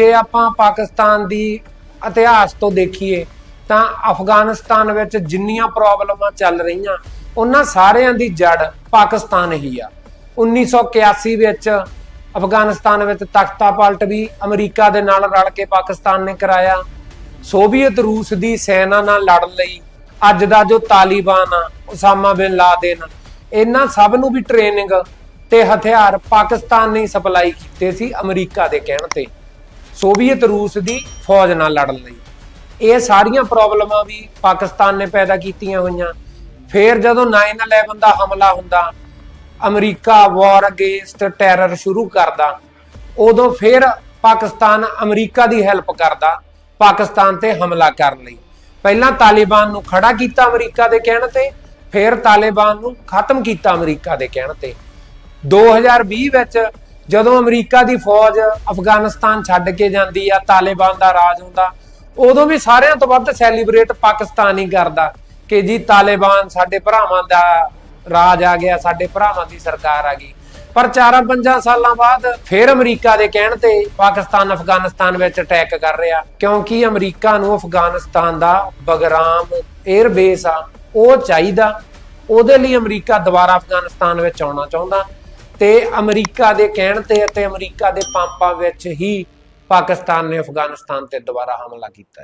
ਜੇ ਆਪਾਂ ਪਾਕਿਸਤਾਨ ਦੀ ਇਤਿਹਾਸ ਤੋਂ ਦੇਖੀਏ, ਤਾਂ ਅਫਗਾਨਿਸਤਾਨ ਵਿੱਚ ਜਿੰਨੀਆਂ ਪ੍ਰੋਬਲਮਾਂ ਚੱਲ ਰਹੀਆਂ, ਉਹਨਾਂ ਸਾਰਿਆਂ ਦੀ ਜੜ ਪਾਕਿਸਤਾਨ ਹੀ ਆ। 1981 ਵਿੱਚ ਅਫਗਾਨਿਸਤਾਨ ਵਿੱਚ ਤਖਤਾ ਪਲਟ ਵੀ ਅਮਰੀਕਾ ਦੇ ਨਾਲ ਰਲ ਕੇ ਪਾਕਿਸਤਾਨ ਨੇ ਕਰਾਇਆ। ਸੋਵੀਅਤ ਰੂਸ ਦੀ ਸੈਨਾ ਨਾਲ ਲੜਨ ਲਈ ਅੱਜ ਦਾ ਜੋ ਤਾਲਿਬਾਨ ਆ, ਉਸਾਮਾ ਬਿਨ ਲਾਦਨ, ਇਹਨਾਂ ਸਭ ਨੂੰ ਵੀ ਟ੍ਰੇਨਿੰਗ ਤੇ ਹਥਿਆਰ ਪਾਕਿਸਤਾਨ ਨੇ ਸਪਲਾਈ ਕੀਤੇ ਸੀ ਅਮਰੀਕਾ ਦੇ ਕਹਿਣ ਤੇ। ਸੋਵੀਅਤ ਰੂਸ ਦੀ ਫੌਜ ਨਾਲ ਲੜਨ ਲਈ। ਇਹ ਸਾਰੀਆਂ ਪ੍ਰੋਬਲਮਾਂ ਵੀ ਪਾਕਿਸਤਾਨ ਨੇ ਪੈਦਾ ਕੀਤੀਆਂ ਹੋਈਆਂ। ਫਿਰ ਜਦੋਂ 9/11 ਦਾ ਹਮਲਾ ਹੁੰਦਾ, ਅਮਰੀਕਾ ਵਾਰ ਅਗੇਂਸਟ ਟੈਰਰ ਸ਼ੁਰੂ ਕਰਦਾ। ਉਦੋਂ ਫਿਰ ਪਾਕਿਸਤਾਨ ਅਮਰੀਕਾ ਦੀ ਹੈਲਪ ਕਰਦਾ, ਪਾਕਿਸਤਾਨ ਤੇ ਹਮਲਾ ਕਰਨ ਲਈ। ਪਹਿਲਾਂ ਤਾਲਿਬਾਨ ਨੂੰ ਖੜਾ ਕੀਤਾ ਅਮਰੀਕਾ ਦੇ ਕਹਿਣ ਤੇ, ਫਿਰ ਤਾਲਿਬਾਨ ਨੂੰ ਖਤਮ ਕੀਤਾ ਅਮਰੀਕਾ ਦੇ ਕਹਿਣ ਤੇ। 2020 ਵਿੱਚ ਜਦੋਂ ਅਮਰੀਕਾ ਦੀ ਫੌਜ ਅਫਗਾਨਿਸਤਾਨ ਛੱਡ ਕੇ ਜਾਂਦੀ ਆ, ਤਾਲਿਬਾਨ ਦਾ ਰਾਜ ਹੁੰਦਾ, ਉਦੋਂ ਵੀ ਸਾਰਿਆਂ ਤੋਂ ਵੱਧ ਸੈਲੀਬ੍ਰੇਟ ਪਾਕਿਸਤਾਨ ਹੀ ਕਰਦਾ ਕਿ ਜੀ ਤਾਲਿਬਾਨ ਸਾਡੇ ਭਰਾਵਾਂ ਦਾ ਰਾਜ ਆ ਗਿਆ, ਸਾਡੇ ਭਰਾਵਾਂ ਦੀ ਸਰਕਾਰ ਆ ਗਈ। ਪਰ 4-5 ਸਾਲਾਂ ਬਾਅਦ ਫਿਰ ਅਮਰੀਕਾ ਦੇ ਕਹਿਣ ਤੇ ਪਾਕਿਸਤਾਨ ਅਫਗਾਨਿਸਤਾਨ ਵਿੱਚ ਅਟੈਕ ਕਰ ਰਿਹਾ, ਕਿਉਂਕਿ ਅਮਰੀਕਾ ਨੂੰ ਅਫਗਾਨਿਸਤਾਨ ਦਾ ਬਗਰਾਮ 에ਅਰ ਬੇਸ ਆ, ਉਹ ਚਾਹੀਦਾ, ਉਹਦੇ ਲਈ ਅਮਰੀਕਾ ਦੁਬਾਰਾ ਅਫਗਾਨਿਸਤਾਨ ਵਿੱਚ ਆਉਣਾ ਚਾਹੁੰਦਾ। ਤੇ ਅਮਰੀਕਾ ਦੇ ਕਹਿਣ ਤੇ ਅਤੇ ਅਮਰੀਕਾ ਦੇ ਪੰਪਾਂ ਵਿੱਚ ਹੀ ਪਾਕਿਸਤਾਨ ਨੇ ਅਫਗਾਨਿਸਤਾਨ ਤੇ ਦੁਬਾਰਾ ਹਮਲਾ ਕੀਤਾ।